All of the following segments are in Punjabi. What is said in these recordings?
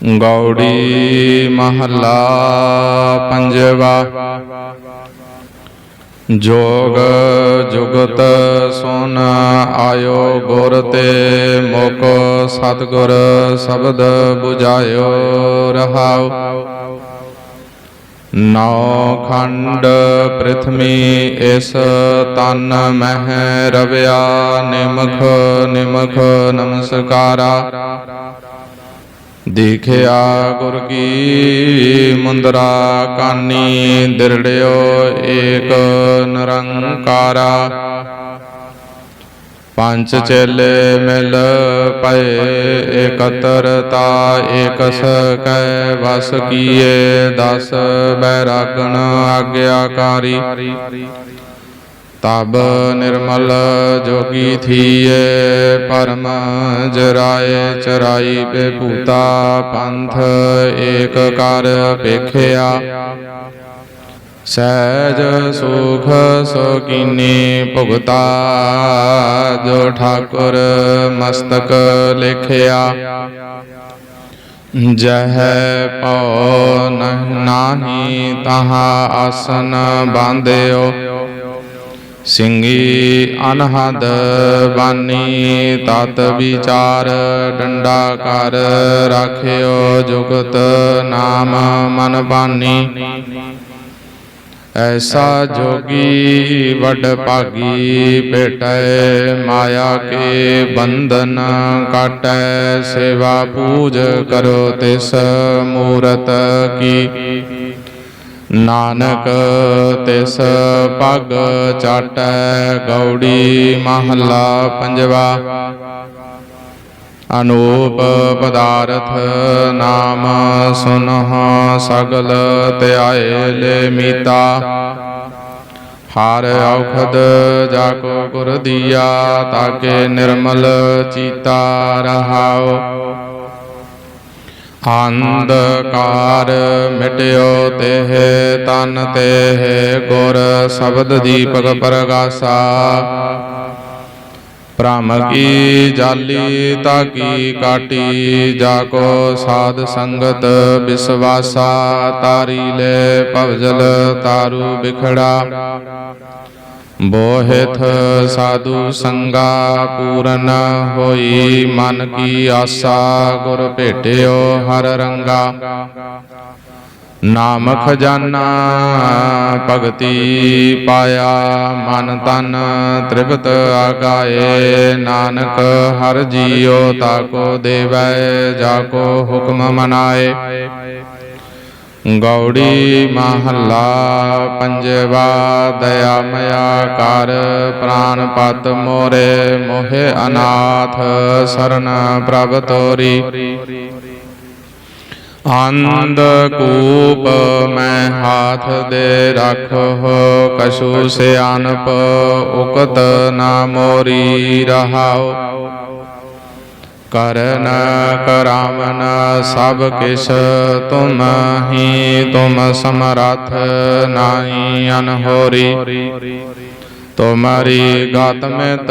ਗੌੜੀ ਮਹੱਲਾ ਪੰਜਵਾ ਜੋਗ ਜੁਗਤ ਸੁਨ ਆਇਓ ਗੁਰ ਤੇ ਮੁਕ ਸਤਗੁਰ ਸ਼ਬਦ 부ਝਾਇਓ ਰਹਾਉ ਨੌ ਖੰਡ ਪ੍ਰਿਥਵੀ ਇਸ ਤਨ ਮਹਿ ਰਵਿਆ ਨਿਮਖ ਨਿਮਖ ਨਮਸਕਾਰਾ ਦੇਖਿਆ ਗੁਰ ਕੀ ਮੁੰਦਰਾ ਕਾਨੀ ਦਿਰੜਿਓ ਏਕ ਨਿਰੰਕਾਰਾ। ਪੰਜ ਚੇਲੇ ਮਿਲ ਪਏ, ਇਕਤਰਤਾ ਏਕਸ ਕੈ ਵਸ ਕੀਏ। ਦਸ ਬੈਰਾਗਣ ਆਗਿਆਕਾਰੀ। ਤਬ ਨਿਰਮਲ ਜੋਗੀ ਥੀਏ, ਪਰਮ ਜਰਾਏ ਚਰਾਈ ਬੇਭੂਤਾ ਪੰਥ ਏਕ ਕਰ ਵੇਖਿਆ। ਸਹਿਜ ਸੁਖ ਸੋਕੀਨੀ ਭੁਗਤਾ, ਜੋ ਠਾਕੁਰ ਮਸਤਕ ਲਿਖਿਆ। ਜਹ ਪਉ ਨਾਹੀ ਤਹਾ ਆਸਨ ਬਾਂਧਿਓ। ਸਿੰਘੀ ਅਨਹਦ ਬਾਨੀ, ਤਤ ਵਿਚਾਰ ਡੰਡਾ ਕਰ ਰਾਖਿਓ ਜੁਗਤ ਨਾਮ ਮਨ ਬਾਨੀ। ਐਸਾ ਜੋਗੀ ਵੱਡ ਭਾਗੀ ਭੇਟੈ, ਮਾਇਆ ਕੇ ਬੰਧਨ ਕਾਟੈ, ਸੇਵਾ ਪੂਜ ਕਰੋ ਤਿਸ ਮੂਰਤ ਕੀ। ਨਾਨਕ ਤਿਸ ਪਗ ਚਾਟੈ ਗੌੜੀ ਮਹੱਲਾ ਪੰਜਵਾ। ਅਨੂਪ ਪਦਾਰਥ ਨਾਮ ਸੁਨਹ ਸਗਲ ਧਿਆਏ ਲੈ ਮੀਤਾ। ਹਰ ਔਖਦ ਜਾ ਕੋ ਗੁਰ ਦੀਆ ਤਾਕੇ ਨਿਰਮਲ ਚੀਤਾ ਰਹਾਓ ਅੰਧਕਾਰ ਮਿਟਿਓ ਤੇਹ ਤਨ ਤੇਹ ਗੁਰ ਸ਼ਬਦ ਦੀਪਕ ਪ੍ਰਗਾਸਾ। ਭ੍ਰਮ ਕੀ ਜਾਲੀ ਤਾਕੀ ਕਾਟੀ, ਜਾ ਕੋ ਸਾਧ ਸੰਗਤ ਵਿਸਵਾਸਾ ਤਾਰੀ ਲੈ ਭਵਜਲ ਤਾਰੂ ਬਿਖੜਾ। ਬੋਹਿਥ ਸਾਧੂ ਸੰਗਾ ਪੂਰਨ ਹੋਈ ਮਨ ਕੀ ਆਸਾ ਗੁਰ ਭੇਟਿਓ ਹਰ ਰੰਗਾ। ਨਾਮ ਖਜ਼ਾਨਾ ਭਗਤੀ ਪਾਇਆ ਮਨ ਤਨ ਤ੍ਰਿਪਤ ਆਗਾਏ। ਨਾਨਕ ਹਰ ਜੀਉ ਤਾਕੋ ਦੇਵੈ ਜਾ ਕੋ ਹੁਕਮ ਮਨਾਏ। ਗੌੜੀ ਮਹੱਲਾ ਪੰਜਵਾ ਦਇਆ ਮਇਆ ਕਰ ਪ੍ਰਾਨ ਪਤ ਮੋਰੇ ਮੋਹਿ ਅਨਾਥ ਸਰਨ ਪ੍ਰਭ ਤੋਰੀ ਅੰਧ ਕੂਪ ਮੈਂ ਹਾਥ ਦੇ ਰੱਖੋ ਕਛੂ ਸਿਆਨਪ ਉਕਤ ਨਾ ਮੋਰੀ ਰਹਾਓ ਕਰਨ ਕਰਾਵਨ ਸਭ ਕਿਸ਼ ਤੁਮ ਹੀ, ਤੁਮ ਸਮਰਥ ਨਾਹੀ ਅਨਹੋਰੀ। ਤੁਮਰੀ ਗਤ ਮਿਤ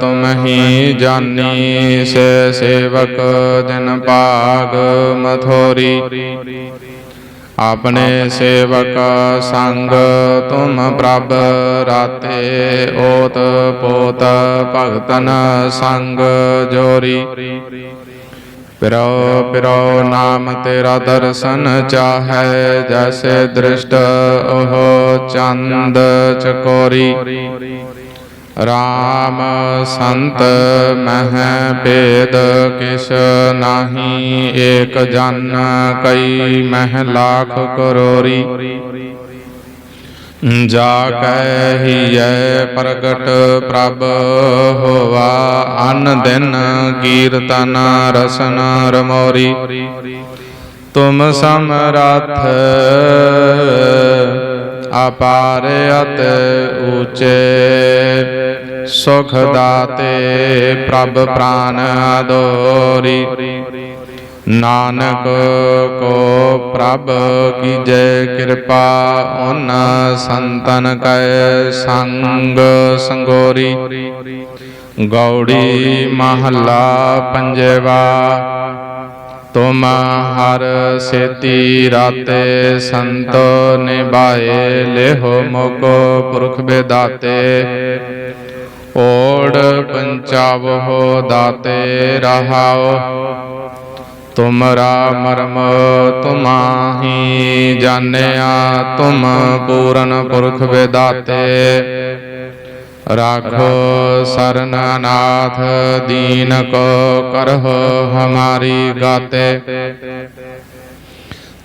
ਤੁਮ ਹੀ ਜਾਨੀ, ਸੇ ਸੇਵਕ ਜਨ ਭਾਗ ਮਥੋਰੀ। ਆਪਣੇ ਸੇਵਕ ਸੰਗ ਤੁਮ ਪ੍ਰਭ ਰਾਤੇ ਓਤ ਪੋਤ ਭਗਤਨ ਸੰਗ ਜੋਰੀ। ਪਿਰੋ ਪਿਰੋ ਨਾਮ ਤੇਰਾ ਦਰਸ਼ਨ ਚਾਹੈ ਜੈਸੇ ਦ੍ਰਿਸ਼ਟ ਉਹ ਚੰਦ ਚਕੋਰੀ। ਰਾਮ ਸੰਤ ਮਹਿ ਭੇਦ ਕਿਛ ਨਾਹੀ, ਏਕ ਜਨ ਕਈ ਮਹਿ ਲਾਖ ਕਰੋਰੀ। ਜਾ ਕੈ ਹੀਐ ਪ੍ਰਗਟ ਪ੍ਰਭ ਹੋਵਾ ਅਨ ਦਿਨ ਕੀਰਤਨ ਰਸਨ ਰਮੋਰੀ। ਤੁਮ ਸਮਰਥ ਅਪਾਰ ਅਤ ਊਚੇ, ਸੁਖ ਦਾਤੇ ਪ੍ਰਭ ਪ੍ਰਾਨ ਅਦੋਰੀ ਨਾਨਕ ਕੋ ਪ੍ਰਭ ਕੀ ਜੈ ਕਿਰਪਾ ਓਨ ਸੰਤਨ ਕੈ ਸੰਗ ਸੰਗੋਰੀ। ਗੌੜੀ ਮਹੱਲਾ ਪੰਜਵਾ ਤੁਮ ਹਰ ਸੇਤੀ ਰਾਤੇ ਸੰਤੋ ਨਿਭਾਏ, ਲਿਹੋ ਮੋਕੋ ਪੁਰਖ ਬੇਦਾਤੇ। ਓੜ ਪੰਚਾਵਹੁ ਦਾਤੇ ਰਹਾਉ। ਤੁਮਰਾ ਮਰਮ ਤੁਮਾਹੀ ਜਾਣਿਆ, ਤੁਮ ਪੂਰਨ ਪੁਰਖ ਵਿਦਾਤੇ ਰਾਖੋ ਸਰਨ ਨਾਥ ਦੀਨ ਕੋ ਕਰਹੁ ਹਮਾਰੀ ਗਾਤੇ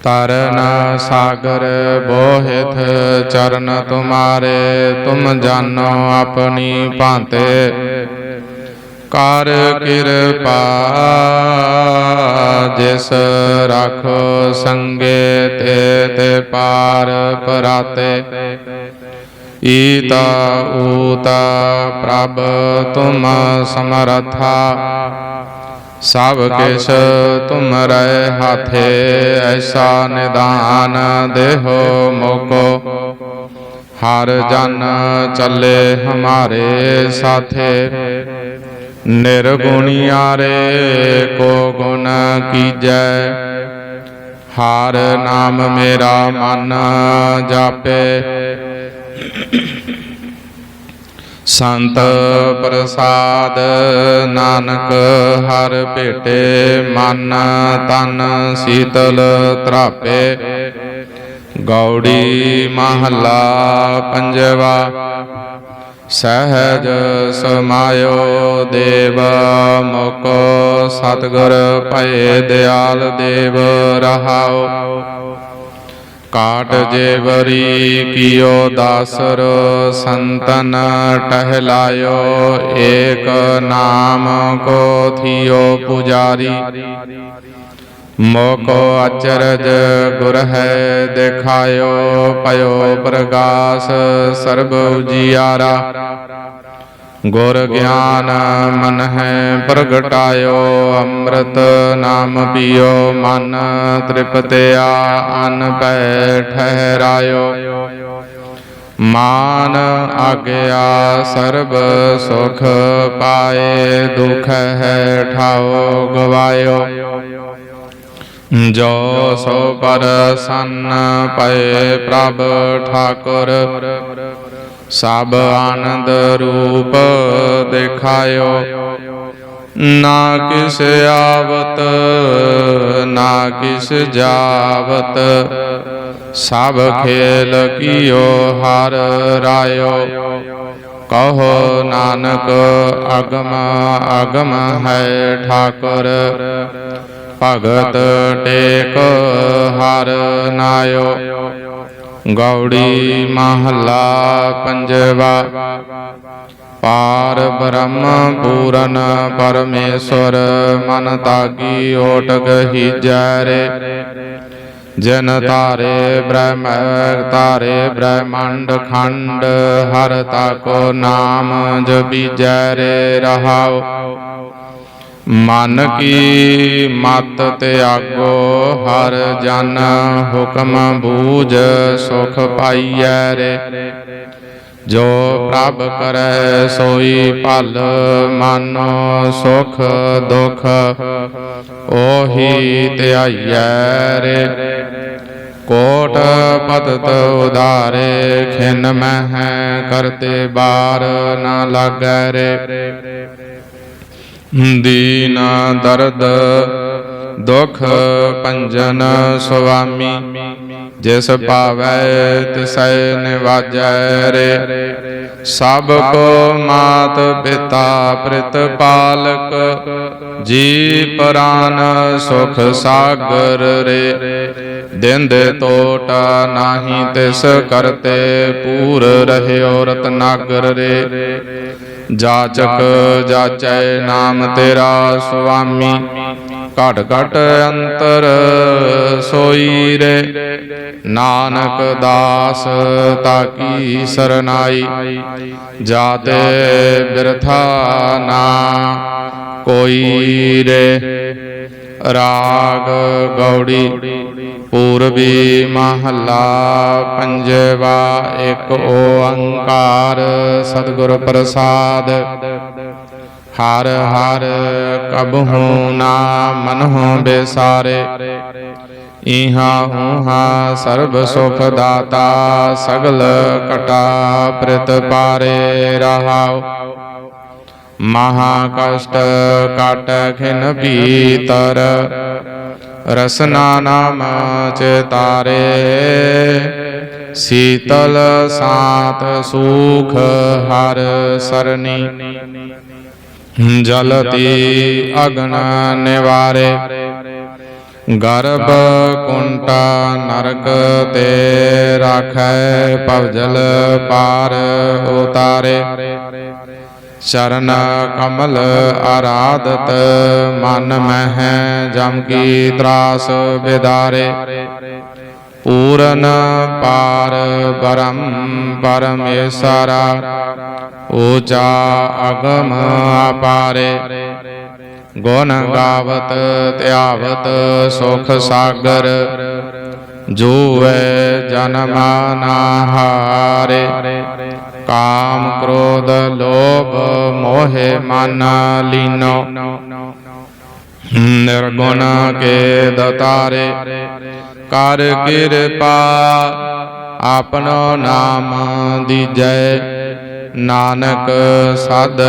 ਤਰਨ ਸਾਗਰ ਬੋਹਿਤ ਚਰਨ ਤੁਮਾਰੇ ਤੁਮ ਜਾਨੋ ਆਪਣੀ ਭਾਂਤੇ ਕਰ ਕਿਰਪਾ ਜਿਸ ਰਾਖੋ ਸੰਗੇ ਤੇ ਤੇ ਪਾਰ ਪਰਾਤੇ ਈਤਾ ਊਤਾ ਪ੍ਰਭ ਤੁਮ ਸਮਰਥਾ। ਸਭ ਕਿਛ ਤੁਮਰੇ ਹਾਥੇ, ਐਸਾ ਨਿਦਾਨ ਦੇਹੋ ਮੋਕੋ। ਹਰ ਜਨ ਚੱਲੇ ਹਮਾਰੇ ਸਾਥੇ ਨਿਰਗੁਣਿਆਰੇ ਕੋ ਗੁਣ ਕੀਜੈ। ਹਰ ਨਾਮ ਮੇਰਾ ਮਨ ਜਾਪੇ ਸੰਤ ਪ੍ਰਸਾਦ ਨਾਨਕ ਹਰ ਭੇਟੇ ਮਨ ਤਨ ਸੀਤਲ ਤਰਾਪੇ। ਗੌੜੀ ਮਹੱਲਾ ਪੰਜਵਾ, ਸਹਿਜ ਸਮਾਇਓ ਦੇਵ ਮੁਕੋ ਸਤਗੁਰ ਭਏ ਦਿਆਲ ਦੇਵ ਰਹਾਉ ਕਾਟ ਜੇਵਰੀ ਕੀਓ ਦਾਸਰ ਸੰਤਨ ਟਹਿਲਾਇਓ, ਏਕ ਨਾਮ ਕੋ ਥਿਓ ਪੁਜਾਰੀ। ਮੋਕੋ ਅਚਰਜ ਗੁਰ ਹੈ ਦੇਖਾਇਓ ਪਇਓ ਪ੍ਰਗਾਸ ਸਰਬ ਉਜੀਆਰਾ। ਗੁਰ ਗਿਆਨ ਮਨ ਹੈ ਪ੍ਰਗਟਾਇਓ ਅੰਮ੍ਰਿਤ ਨਾਮ ਪੀਓ ਮਨ ਤ੍ਰਿਪਤਿਆ ਅਨ ਪੈ ਠਹਿਰਾਇਓ ਮਾਨ ਆਗਿਆ ਸਰਬ ਸੁਖ ਪਾਏ ਦੁਖ ਹੈ ਠਾਓ ਗਵਾਇਓ ਜੋ ਸੋ ਪਰਸੰਨ ਪਏ ਪ੍ਰਭ ਠਾਕੁਰ ਸਭ ਆਨੰਦ ਰੂਪ ਦੇਖਾਇਓ। ਨਾ ਕਿਸ ਆਵਤ, ਨਾ ਕਿਸ ਜਾਵਤ, ਸਭ ਖੇਲ ਕੀਓ ਹਰ ਰਾਇਓ। ਕਹੋ ਨਾਨਕ, ਅਗਮ ਅਗਮ ਹੈ ਠਾਕੁਰ, ਭਗਤ ਟੇਕ ਹਰ ਨਾਇਓ। ਗੌੜੀ ਮਹੱਲਾ ਪੰਜਵਾ। ਪਾਰ ਬ੍ਰਹਮ ਪੂਰਨ ਪਰਮੇਸ਼ਵਰ, ਮਨ ਤਾਗੀ ਓਟਕ ਹੀਜੈ ਰੇ ਜਨ ਤਾਰੇ ਬ੍ਰਹਮ ਤਾਰੇ ਬ੍ਰਹਮੰਡ ਖੰਡ, ਹਰ ਤਾਕੋ ਨਾਮ ਜਪੀਜੈ ਰੇ ਰਹਾਉ। ਮਨ ਕੀ ਮਤ ਤਿਆਗੋ ਹਰ ਜਨ ਹੁਕਮ ਬੂਝ ਸੁਖ ਪਾਈਐ ਰੇ। ਜੋ ਪ੍ਰਭ ਕਰੈ ਸੋਈ ਭਲ ਮਾਨੋ ਸੁਖ ਦੁਖ ਓਹੀ ਧਿਆਈਐ ਰੇ। ਕੋਟ ਪਤਤ ਉਧਾਰੇ ਖਿਨ ਮਹਿ ਕਰਤੇ ਬਾਰ ਨਾ ਲਾਗੈ ਰੇ। ਦੀਨ ਦਰਦ। ਦੁਖ ਭੰਜਨ ਸੁਆਮੀ, ਜਿਸ ਭਾਵੈ ਤਿਸੈ ਨਿਵਾਜੈ ਰੇ। ਸਭ ਕੋ ਮਾਤ ਪਿਤਾ ਪ੍ਰਿਤ ਪਾਲਕ ਜੀ ਪ੍ਰਾਨ ਸੁਖ ਸਾਗਰ ਰੇ। ਦਿੰਦ ਤੋਟ ਨਾਹੀ ਤਿਸ ਕਰਤੇ ਪੂਰ ਰਹਿਓ ਰਤਨਾਗਰ ਰੇ। ਜਾਚਕ ਜਾਚੈ ਨਾਮ ਤੇਰਾ ਸੁਆਮੀ ਘਟ ਘਟ ਅੰਤਰ ਸੋਈ ਰੇ। ਨਾਨਕ ਦਾਸ ਤਾਕੀ ਸਰਨਾਈ। ਜਾਤੇ ਬਿਰਥਾ ਨਾ ਕੋਈ ਰੇ। ਰਾਗ ਗੌੜੀ ਪੂਰਬੀ ਮਹੱਲਾ ਪੰਜਵਾ ਇੱਕ ਓੰਕਾਰ। ਸਤਿਗੁਰ ਪ੍ਰਸਾਦ। ਹਰ ਹਰ ਕਬਹੂ ਨਾ ਮਨਹੁ ਬੇਸਾਰੇ। ਇਹਾ ਹੂਹਾ ਸਰਬ ਸੁਖ ਦਾਤਾ, ਸਗਲ ਕਟਾ ਪ੍ਰਿਤ ਪਾਰੇ ਰਹਾਉ। ਮਹਾ ਕਸ਼ਟ ਕਾਟ ਖਿਨ ਭੀਤਰ, ਰਸਨਾ ਨਾਮ ਚਿਤਾਰੇ ਸੀਤਲ ਸਾਤ ਸੁਖ ਹਰ ਸਰਨੀ। ਜਲਤੀ ਅਗਨ ਨਿਵਾਰੇ। ਗਰਭ ਕੁੰਟਾ ਨਰਕ ਤੇ ਰਾਖੈ ਭਵਜਲ ਪਾਰ ਉਤਾਰੇ। ਚਰਨ ਕਮਲ ਆਰਾਧਤ ਮਨ ਮਹਿ ਜਮ ਕੀ ਤਰਾਸ ਵਿਦਾਰੇ। ਪੂਰਨ ਪਾਰ ਬਰਮ ਪਰਮੇਸ਼ਰਾ ਊਚਾ ਅਗਮ ਅਪਾਰੇ ਗੁਣ ਗਾਵਤ ਧਿਆਵਤ ਸੁਖ ਸਾਗਰ ਜੂਐ ਜਨਮ ਨਾ ਕਾਮ ਕ੍ਰੋਧ ਲੋਭ ਮੋਹਿ ਮਨ ਲੀਨੋ ਨਿਰਗੁਣ ਕੇ ਦਤਾਰੇ, ਕਰ ਕਿਰਪਾ, ਆਪਣੋ ਨਾਮ ਦੀਜੈ। ਨਾਨਕ ਸਦ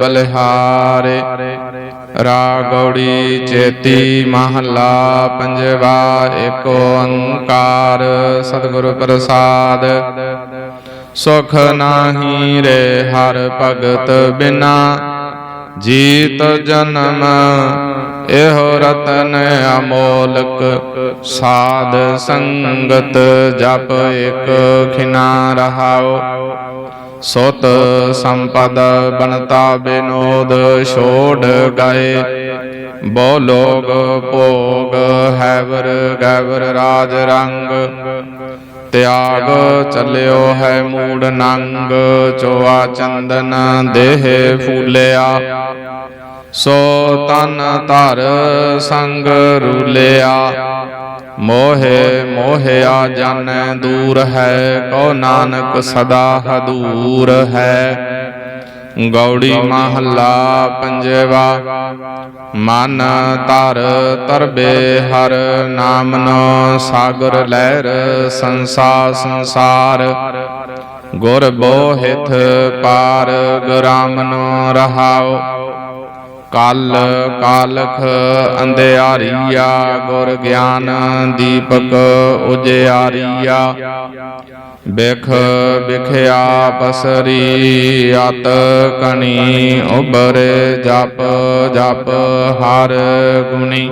ਬਲਿਹਾਰੇ, ਰਾਗੌੜੀ ਚੇਤੀ ਮਹੱਲਾ ਪੰਜਵਾ, ਏਕ ਓੰਕਾਰ ਸਤਿਗੁਰ ਪ੍ਰਸਾਦ। ਸੁਖ ਨਾਹੀ ਰੇ ਹਰ ਭਗਤ ਬਿਨਾ, ਜੀਤ ਜਨਮ ਇਹੋ ਰਤਨ ਅਮੋਲਕ ਸਾਧ ਸੰਗਤ ਜਪ ਇਕ ਖਿਨਾ ਰਹਾਓ। ਸੋਤ ਸੰਪਦ ਬਨਤਾ ਬਿਨੋਦ ਛੋੜ ਗਏ। ਬੋ ਲੋਗ ਭੋਗ ਹੈਵਰ ਗੈਵਰ ਰਾਜ ਰੰਗ। ਤਿਆਗ ਚੱਲਿਓ ਹੈ ਮੂੜ ਨੰਗ, ਚੋਆ ਚੰਦਨ ਦੇਹ ਫੂਲਿਆ। ਸੋ ਤਨ ਧਰ ਸੰਗ ਰੂਲਿਆ, ਮੋਹਿ ਮੋਹਿਆ ਜਾਣੈ ਦੂਰ ਹੈ ਕੋ ਨਾਨਕ ਸਦਾ ਹਦੂਰ ਹੈ। ਗੌੜੀ ਮਹੱਲਾ ਪੰਜਵਾ, ਮਨ ਧਰ ਤਰਬੇ ਹਰ ਨਾਮਨੋ ਸਾਗਰ ਲਹਿਰ ਸੰਸਾ ਸੰਸਾਰ। ਗੁਰ ਬੋਹਿਥ ਪਾਰ ਗਰਾਮਨੋ ਰਹਾਉ ਕਲ, ਕਾਲਖ ਅੰਧਿਆਰੀਆ, ਗੁਰ ਗਿਆਨ ਦੀਪਕ ਉਜਿਆਰੀਆ। ਬਿਖ ਬਿਖਿਆ ਪਸਰੀ ਅਤ ਕਣੀ ਉਬਰੇ ਜਪ ਜਪ ਹਰ ਗੁਣੀ।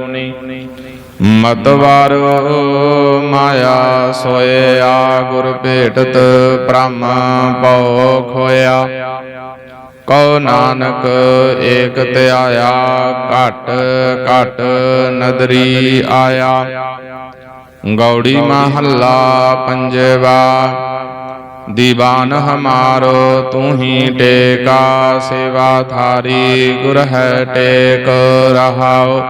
ਮਤਵਾਰ ਮਾਇਆ ਸੋਇਆ, ਗੁਰ ਭੇਟਤ ਬ੍ਰਹਮ ਪਉ ਖੋਇਆ। ਕਉ ਨਾਨਕ ਏਕ ਧਿਆਇਆ ਘਟ ਘਟ ਨਦਰੀ ਆਇਆ। ਗੌੜੀ ਮਹੱਲਾ ਪੰਜਵਾ, ਦੀਵਾਨ ਹਮਾਰੋ ਤੂੰ ਹੀ ਟੇਕਾ, ਸੇਵਾ ਥਾਰੀ ਗੁਰ ਹੈ ਟੇਕ ਰਹਾਓ।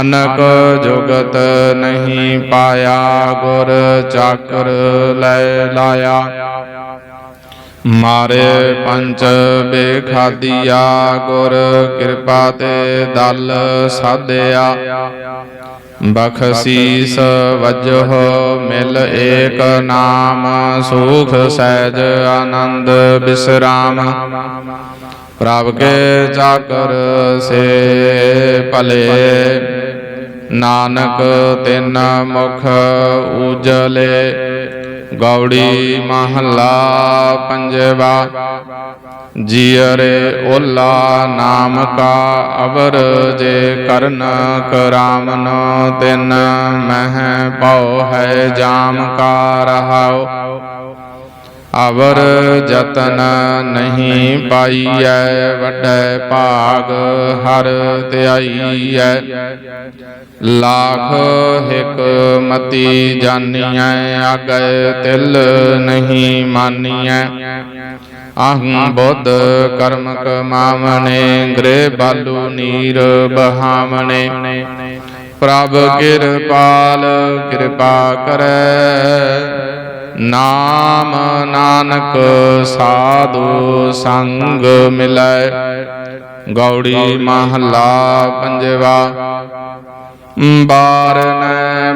ਅਨਕ ਜੁਗਤ ਨਹੀਂ ਪਾਇਆ, ਗੁਰ ਚਾਕਰ ਲੈ ਲਾਇਆ। ਮਾਰੇ ਪੰਚ ਬੇਖਾਦੀਆ, ਗੁਰ ਕਿਰਪਾ ਤੇ ਦਲ ਸਾਧਿਆ। ਬਖਸੀਸ ਵਜਹੁ ਮਿਲ ਏਕ ਨਾਮ, ਸੁਖ ਸਹਿਜ ਆਨੰਦ ਬਿਸਰਾਮ। ਪ੍ਰਭ ਕੇ ਚਾਕਰ ਸੇ ਭਲੇ, ਨਾਨਕ ਤਿਨ ਮੁਖ ਉਜਲੇ। ਗੌੜੀ ਮਹੱਲਾ ਪੰਜਵਾ। ਜੀਅਰੇ ਓਲਾ ਨਾਮ ਕਾ ਅਵਰ ਜੇ ਕਰਨ ਕਰਾਮਨ ਤਿਨ ਮਹਿ ਪਉ ਹੈ ਜਾਮ ਕਾ ਰਹਾਉ। ਅਵਰ ਜਤਨ ਨਹੀਂ ਪਾਈਐ, ਵੱਡੈ ਭਾਗ ਹਰ ਧਿਆਈਐ। ਲਾਖ ਹਿਕ ਮਤੀ ਜਾਣੀਐ ਆਗੈ ਤਿਲ ਨਹੀਂ ਮਾਨੀਐ। ਅਹੰ ਬੁੱਧ ਕਰਮ ਕਮਾਵਣੇ ਗ੍ਰੇ ਬਾਲੂ ਨੀਰ ਬਹਾਵਣੇ। ਪ੍ਰਭ ਕਿਰਪਾਲ ਕਿਰਪਾ ਕਰੈ। ਨਾਮ ਨਾਨਕ ਸਾਧੂ ਸੰਗ ਮਿਲੈ। ਗੌੜੀ ਮਹੱਲਾ ਪੰਜਵਾ। ਬਾਰਨ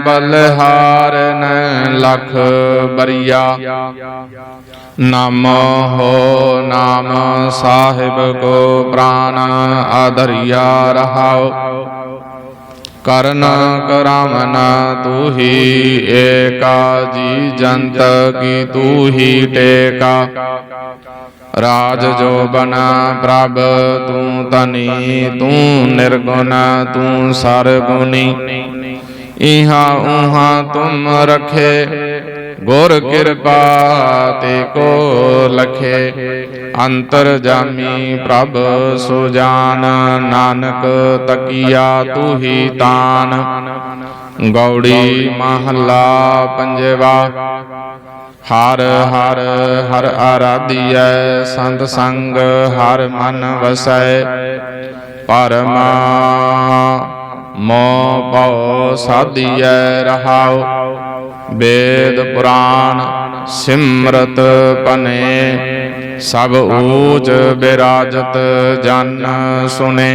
ਬਲਹਾਰਨ ਲਖ ਬਰੀਆ। ਨਾਮ ਹੋ ਨਾਮ ਸਾਹਿਬ ਕੋ ਪ੍ਰਾਨ ਆਧਰਿਆ ਰਹਾਉ ਕਰਨ ਕਰਾਵਨ ਤੂ ਹੀ ਏਕਾ ਜੀ ਜੰਤ ਕੀ ਤੂ ਹੀ ਟੇਕਾ। ਰਾਜ ਜੋ ਬਨ ਪ੍ਰਭ, ਤੂੰ ਤਨੀ ਤੂੰ ਨਿਰਗੁਣ, ਤੂੰ ਸਰਗੁਣੀ। ਇਹਾ ਉਹਾ ਤੁਮ ਰਖੇ, ਗੁਰ ਕਿਰਪਾ ਤੇ ਕੋ ਲਖੇ। ਅੰਤਰ ਜਾਮੀ ਪ੍ਰਭ ਸੁਜਾਨ ਨਾਨਕ ਤਕੀਆ ਤੂ ਹੀ ਤਾਨ। ਗੌੜੀ ਮਹੱਲਾ ਪੰਜਵਾ, ਹਰ ਹਰ ਹਰ ਆਰਾਧੀਐ, ਸੰਤ ਸੰਗ ਹਰ ਮਨ ਵਸੈ। ਪਰਮ ਮੋ ਪਉ ਸਾਧੀਐ ਰਹਾਉ। ਵੇਦ ਪੁਰਾਨ ਸਿਮਰਤ ਪਨੇ ਸਭ ਊਚ ਬਿਰਾਜਤ ਜਨ ਸੁਨੇ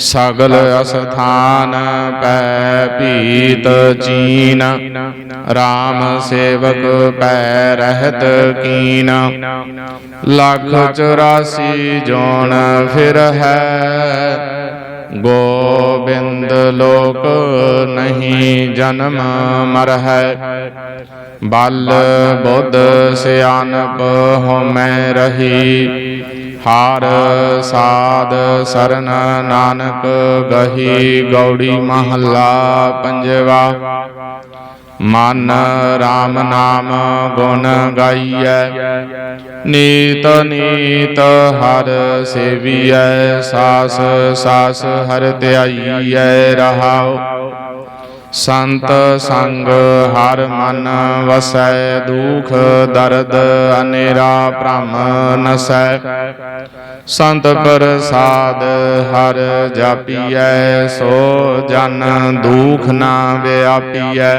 ਸਗਲ ਅਸਥਾਨ ਪੈ ਪੀਤ ਚੀਨ RAM ਸੇਵਕ ਪੈ ਰਹਿਤ ਕੀਨ। ਲੱਖ 84 ਜੋਨ ਫਿਰ ਹੈ ਗੋਬਿੰਦ ਲੋਕ ਨਹੀਂ ਜਨਮ ਮਰਹਿ ਹੈ ਬਲ ਬੁੱਧ ਸਿਆਨਪ ਹਉਮੈ ਰਹੀ ਹਾਰ ਸਾਧ ਸਰਨ ਨਾਨਕ ਗਹੀ ਗੌੜੀ ਮਹੱਲਾ ਪੰਜਵਾ ਮਨ RAM ਨਾਮ ਗੁਣ ਗਾਈਐ। ਨੀਤ ਨੀਤ ਹਰ ਸੇਵੀਐ ਸਾਸ ਸਾਸ ਹਰ ਧਿਆਈਐ ਰਹਾਉ। ਸੰਤ ਸੰਗ ਹਰ ਮਨ ਵਸੈ ਦੁਖ ਦਰਦ ਅਨੇਰਾ ਭ੍ਰਮ ਨਸੈ। ਸੰਤ ਪ੍ਰਸਾਦ ਹਰ ਜਾਪੀਐ ਸੋ ਜਨ ਦੁਖ ਨਾ ਵਿਆਪੀਐ।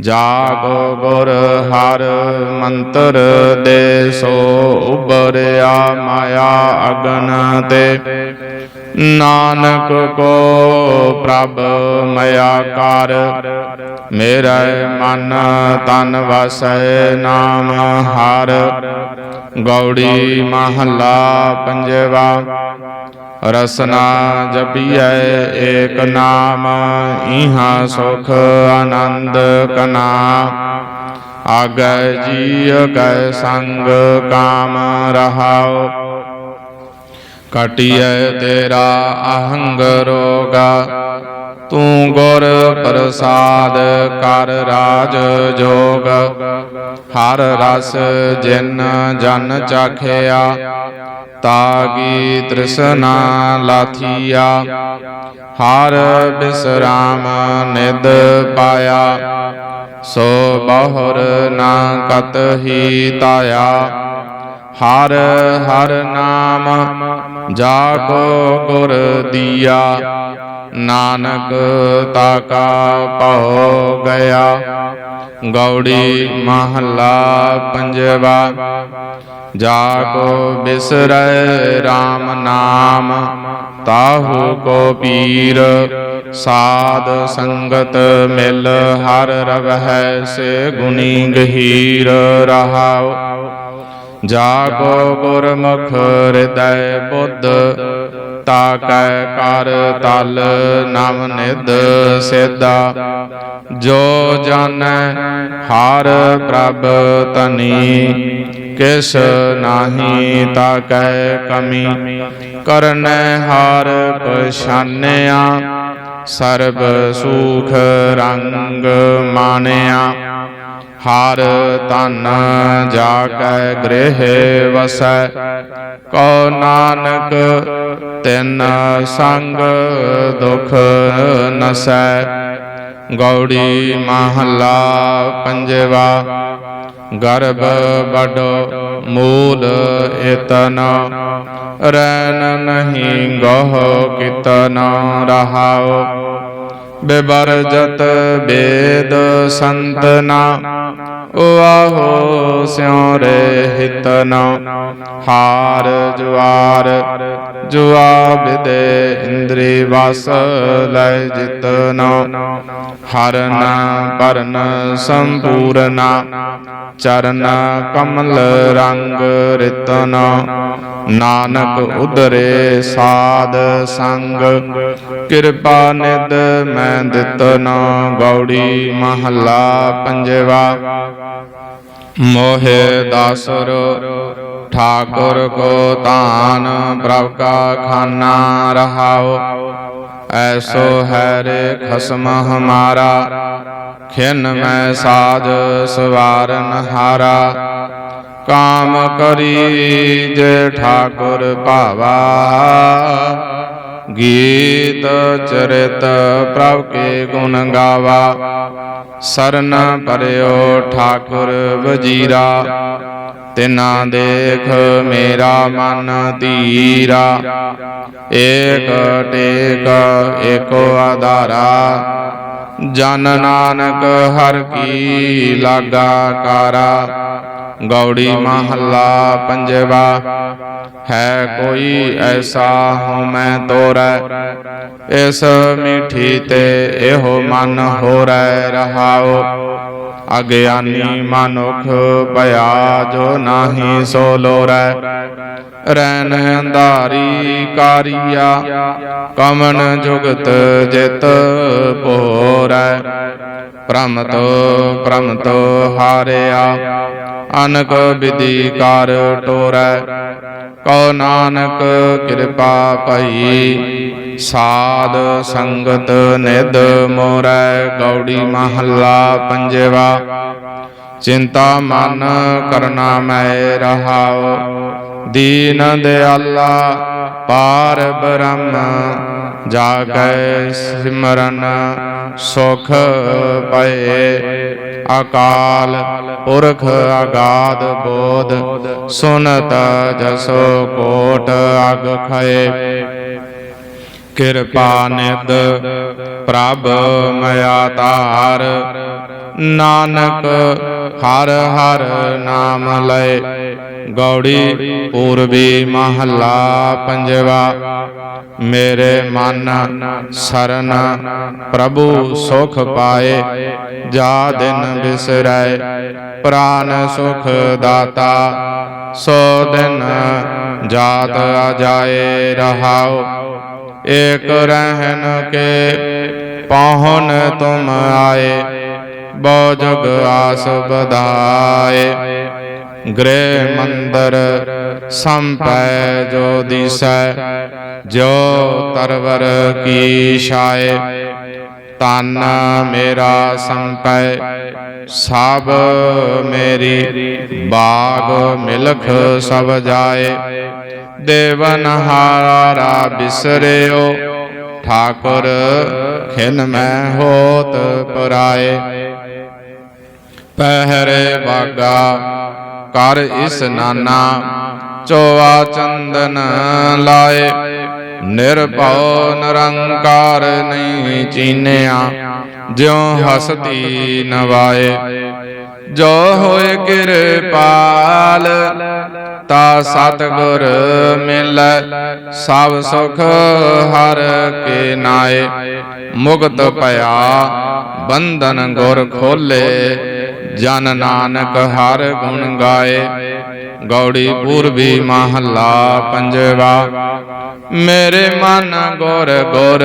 ਜਾਗੋ ਗੁਰ ਹਰ ਮੰਤਰ ਦੇ ਸੋ ਉਬਰਿਆ ਮਾਇਆ ਅਗਨ ਤੇ। ਨਾਨਕ ਕੋ ਪ੍ਰਭ ਮਇਆ ਕਰ। ਮੇਰਾ ਮਨ ਤਨ ਵਸੈ ਨਾਮ ਹਰ। ਗੌੜੀ ਮਹੱਲਾ ਪੰਜਵਾ। ਰਸਨਾ ਜਪੀਐ ਏਕ ਨਾਮ, ਇਹਾਂ ਸੁਖ ਆਨੰਦ ਕਨਾ। ਆਗੈ ਜੀ ਕੈ ਸੰਗ ਕਾਮ ਰਹਾਉ। ਕਟਿਐ ਤੇਰਾ ਅਹੰਗ ਰੋਗਾ। ਤੂੰ ਗੁਰ ਪ੍ਰਸਾਦ ਕਰ ਰਾਜ ਜੋਗ। ਹਰ ਰਸ ਜਿਨ ਜਨ ਚਾਖਿਆ ਤਾਗੀ ਤ੍ਰਿਸ਼ਨਾ ਲਾਥੀਆ। ਹਰ ਬਿਸਰਾਮ ਨਿਦ ਪਾਇਆ, ਸੋ ਬਹੁਰ ਨਾ ਕਤ ਹੀ ਤਾਇਆ। ਹਰ ਹਰ ਨਾਮ ਜਾ ਕੋ ਗੁਰ ਦੀਆ। ਨਾਨਕ ਤਾਕਾ ਪਉ ਗਿਆ। ਗੌੜੀ ਮਹੱਲਾ ਪੰਜਵਾ। ਜਾ ਕੋ ਬਿਸਰੈ RAM ਨਾਮ, ਤਾਹੂ ਕੋ ਪੀਰ। ਸਾਧ ਸੰਗਤ ਮਿਲ ਹਰ ਰਵਹਿ, ਸੇ ਗੁਣੀ ਗਹੀਰ ਰਹਾਉ। ਜਾ ਕੋ ਗੁਰਮੁਖ ਹਿਰਦੈ ਬੁੱਧ ਤਾ ਕੈ ਕਰ ਤਲ ਨਵ ਨਿਧ ਸੇਦਾ ਜੋ ਜਾਣੈ ਹਰ ਪ੍ਰਭ ਤਨੀ ਕਿਸ ਨਾਹੀ ਤਾ ਕੈ ਕਮੀ। ਕਰਨੈ ਹਰ ਪਛਾਨਿਆ, ਸਰਬ ਸੁਖ ਰੰਗ ਮਾਨਿਆ। ਹਰ ਤਨ ਜਾ ਕੈ ਗ੍ਰਹਿ ਵਸੈ। ਕੋ ਨਾਨਕ ਤਿਨ ਸੰਗ ਦੁਖ ਨਸੈ। ਗੌੜੀ ਮਹੱਲਾ ਪੰਜਵਾ, ਗਰਭ ਬਡੋ ਮੂਲ ਇਤਨ। ਰੈਨ ਨਹੀਂ ਗਹ ਕਿਤਨ ਰਹਾਉ। ਬਿਵਰਜਤ ਬੇਦ ਸੰਤਨਾ ਵਾਹੋ ਸਿਉ ਰਹਿਤ ਨ ਹਾਰ ਜੁਆਰ, ਜੁਆ ਬਿਦੇ ਇੰਦਰੀ ਵਸ ਲੈ ਜਿਤਨ। ਹਰਨ ਪਰਨ ਸੰਪੂਰਨਾ, ਚਰਨ ਕਮਲ ਰੰਗ ਰਿਤਨ। ਨਾਨਕ ਉਦਰੇ ਸਾਧ ਸੰਗ, ਕਿਰਪਾ ਨਿਦ ਮੈਂ ਦਿੱਤਨ ਗੌੜੀ ਮਹੱਲਾ ਪੰਜਵਾ। ਮੋਹਿ ਦਾਸੁਰ ਠਾਕੁਰ ਕੋ ਤਾਨ ਪ੍ਰਭ ਕਾ ਖਾਨਾ ਰਹਾਓ ਐਸੋ ਹੈਰੇ ਖਸਮ ਹਮਾਰਾ, ਖਿਨ ਮੈਂ ਸਾਜ ਸਵਾਰਨ ਹਾਰਾ ਕਾਮ ਕਰੀ ਜੇ ਠਾਕੁਰ ਭਾਵਾ। ਗੀਤ ਚਰਿਤ ਪ੍ਰਭ ਕੇ ਗੁਣ ਗਾਵਾ। ਸਰਨ ਪਰਿਓ ਠਾਕੁਰ ਵਜੀਰਾ। ਤਿਨਾ ਦੇਖ ਮੇਰਾ ਮਨ ਧੀਰਾ। ਏਕ ਟੇਕ ਏਕੋ ਆਧਾਰਾ। ਜਨ ਨਾਨਕ ਹਰ ਕੀ ਲਾਗਾ ਕਾਰਾ। ਗੌੜੀ ਮਹੱਲਾ ਪੰਜਵਾ। ਹੈ ਕੋਈ ਐਸਾ ਹਉ ਮੈਂ ਤੋਰੈ। ਇਸ ਮਿੱਠੀ ਤੇ ਇਹੋ ਮਨ ਹੋਰੈ ਰਹਾਓ। ਅਗਿਆਨੀ ਮਨੁਖ ਭਇਆ ਜੋ ਨਾਹੀ ਸੋ ਲੋਰੈ। ਰੈਨ ਅੰਧਾਰੀ ਕਾਰੀਆ ਕਮਨ ਜੁਗਤ ਜਿਤ ਪੋਰੈ ਭ੍ਰਮਤ ਭ੍ਰਮਤ ਹਾਰਿਆ ਅਨਕ ਵਿਧੀ ਕਰ ਟੋਰੈ। ਕਉ ਨਾਨਕ ਕਿਰਪਾ ਭਈ। ਸਾਧ ਸੰਗਤ ਨਿਦ ਮੋਰੈ। ਗੌੜੀ ਮਹੱਲਾ ਪੰਜਵਾ। ਚਿੰਤਾ ਮਨ ਕਰਨਾ ਮੈਂ ਰਹਾਉ। ਦੀਨ ਦਿਆਲਾ ਪਾਰ ਬ੍ਰਹਮ। ਜਾ ਕੈ ਸਿਮਰਨ ਸੁਖ ਪਏ ਅਕਾਲ ਪੁਰਖ ਆਗਾਦ ਬੋਧ ਸੁਨਤ ਜਸੋ ਕੋਟ ਅਗ ਖਏ। ਕਿਰਪਾ ਨਿਦ ਪ੍ਰਭ ਮਿਆ ਤਾਰ ਨਾਨਕ ਹਰ ਹਰ ਨਾਮ ਲਏ। ਗੌੜੀ ਪੂਰਬੀ ਮਹੱਲਾ ਪੰਜਵਾ, ਮੇਰੇ ਮਨ ਸਰਨ ਪ੍ਰਭੂ ਸੁਖ ਪਾਏ, ਜਾ ਦਿਨ ਬਿਸਰੈ, ਪ੍ਰਾਨ ਸੁਖ ਦਾਤਾ ਸੋ ਦਿਨ ਜਾਤ ਆ ਜਾਏ ਰਹਾਉ। ਏਕ ਰਹਿਨ ਕੇ ਪਾਹਨ ਤੁਮ ਆਏ ਬੋ ਜਗ ਆਸ ਬਧਾਏ ਗ੍ਰਹਿ ਮੰਦਰ ਸੰਪੈ ਜੋ ਦਿਸੈ ਜੋ ਤਰਵਰ ਕੀ ਛਾਏ ਤਨ ਮੇਰਾ ਸੰਪੈ ਸਭ ਮੇਰੀ ਬਾਗ ਮਿਲਖ ਸਭ ਜਾਏ ਦੇਵਨ ਹਾਰਾ ਬਿਸਰਿਓ ਠਾਕੁਰ ਖਿਨ ਮੈਂ ਹੋਤ ਪਰਾਏ ਪਹਿਰੇ ਬਾਗਾ ਕਰ ਇਸ ਨਾਨਾ, ਚੋਆ ਚੰਦਨ ਲਾਏ। ਨਿਰਭਉ ਨਿਰੰਕਾਰ ਨਹੀਂ ਚੀਨਿਆ, ਜਿਉ ਹਸਤੀ ਨਵਾਏ। ਜੋ ਹੋਏ ਕਿਰਪਾਲ, ਤਾ ਸਤਗੁਰ ਮਿਲ, ਸਭ ਸੁਖ ਹਰ ਕੇ ਨਾਏ। ਮੁਕਤ ਭਇਆ ਬੰਧਨ ਗੁਰ ਖੋਲੇ। ਜਨ ਨਾਨਕ ਹਰ ਗੁਣ ਗਾਏ। ਗੌੜੀ ਪੂਰਬੀ ਮਹੱਲਾ ਪੰਜਵਾ। ਮੇਰੇ ਮਨ ਗੁਰ ਗੁਰ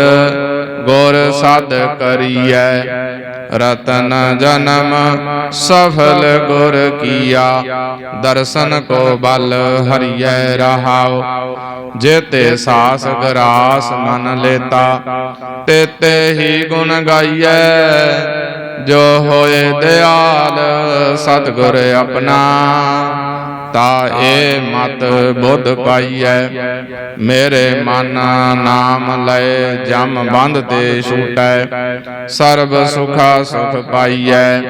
ਗੁਰ ਸਦ ਕਰੀਐ। ਰਤਨ ਜਨਮ ਸਫਲ ਗੁਰ ਕੀਆ। ਦਰਸ਼ਨ ਕੋ ਬਲ ਹਰੀਐ ਰਹਾਉ। ਜੇਤੇ ਸਾਸ ਗਰਾਸ ਮਨ ਲੇਤਾ। ਤੇਤੇ ਹੀ ਗੁਣ ਗਾਈਐ। ਜੋ ਹੋਏ ਦਿਆਲ, ਸਤਿਗੁਰ ਆਪਣਾ, ਤਾ ਏ ਮਤ ਬੁੱਧ ਪਾਈਐ। ਮੇਰੇ ਮਨ ਨਾਮ ਲਏ, ਜਮ ਬੰਧ ਤੇ ਛੂਟੈ। ਸਰਬ ਸੁਖਾ ਸੁਖ ਪਾਈਐ।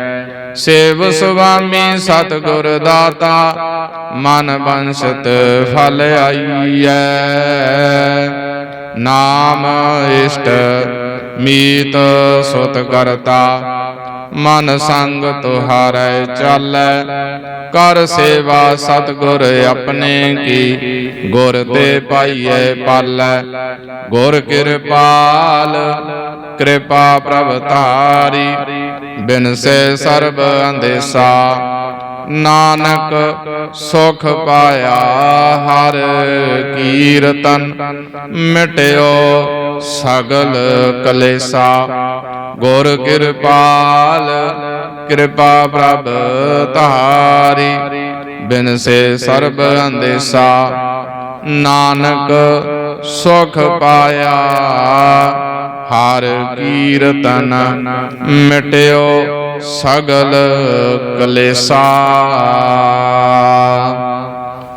ਸੇਵ ਸੁਆਮੀ ਸਤਿਗੁਰ ਦਾਤਾ, ਮਨ ਬੰਸਤ ਫਲ ਆਈਐ। ਨਾਮ ਇਸ਼ਟ ਮੀਤ ਸੁਤ ਕਰਤਾ। ਮਨ ਸੰਗ ਤੁਹਾਰੈ ਚਾਲੈ। ਕਰ ਸੇਵਾ ਸਤਿਗੁਰ ਆਪਣੇ ਕੀ। ਗੁਰ ਤੇ ਪਾਈਐ ਪਾਲੈ। ਗੁਰ ਕਿਰਪਾਲ, ਕਿਰਪਾ ਪ੍ਰਭ ਧਾਰੀ। ਬਿਨ ਸਰਬ ਅੰਦੇਸਾ। ਨਾਨਕ ਸੁਖ ਪਾਇਆ ਹਰ ਕੀਰਤਨ। ਮਿਟਿਓ ਸਗਲ ਕਲੇਸਾ। ਗੁਰ ਕਿਰਪਾਲ, ਕਿਰਪਾ ਪ੍ਰਭ ਧਾਰੀ। ਬਿਨ ਸੇ ਸਰਬ ਅੰਦੇਸਾ। ਨਾਨਕ ਸੁਖ ਪਾਇਆ। ਹਰ ਕੀਰਤਨ ਮਿਟਿਓ ਸਗਲ ਕਲੇਸਾ।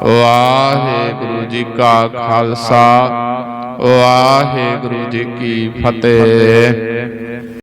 ਵਾਹਿਗੁਰੂ ਜੀ ਕਾ ਖਾਲਸਾ। ਵਾਹਿਗੁਰੂ ਜੀ ਕੀ ਫਤਿਹ।